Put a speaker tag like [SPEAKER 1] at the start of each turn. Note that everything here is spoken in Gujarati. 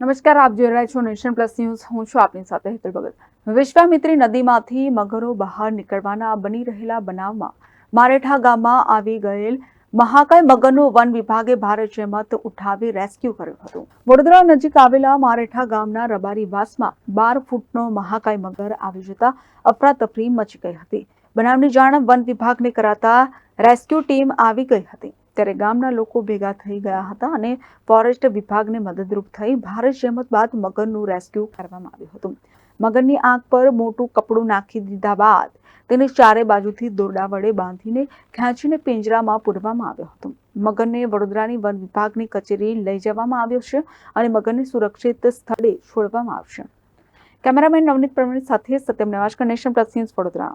[SPEAKER 1] નમસ્કાર, આપ જોઈ રહ્યા છો નેશન પ્લસ ન્યૂઝ. હું છું આપની સાથે હેતલ ભગત. વિશ્વામિત્રી નદીમાંથી મગરો બહાર નીકળવાના બની રહેલા બનાવમાં મારેઠા ગામમાં આવી ગયેલ મહાકાય મગરનો વન વિભાગે ભારે જહેમત ઉઠાવી રેસ્ક્યુ કર્યું હતું. વડોદરા નજીક આવેલા મારેઠા ગામના રબારી વાસમાં બાર ફૂટનો મહાકાય મગર આવી જતા અફરાતફરી મચી ગઈ હતી. બનાવની જાણ વન વિભાગને કરાતા રેસ્ક્યુ ટીમ આવી ગઈ હતી. ત્યારે ગામના લોકો ભેગા થઈ ગયા હતા અને ફોરેસ્ટ વિભાગને મદદરૂપ થઈ ભારે જહેમત બાદ મગરનું રેસ્ક્યુ કરવામાં આવ્યું હતું. મગરની આંખ પર મોટું કપડું નાખી દીધા બાદ તેને ચારે બાજુથી દોરડા વડે બાંધીને ખેંચીને પિંજરામાં પૂરવામાં આવ્યો હતો. મગરને વડોદરાની વન વિભાગની કચેરી લઈ જવામાં આવ્યો છે અને મગરને સુરક્ષિત સ્થળે છોડવામાં આવશે. કેમેરામેન નવનીત પ્રવીણ સાથે સત્યમ નેવાશકર કનેક્શન પ્લસ વડોદરા.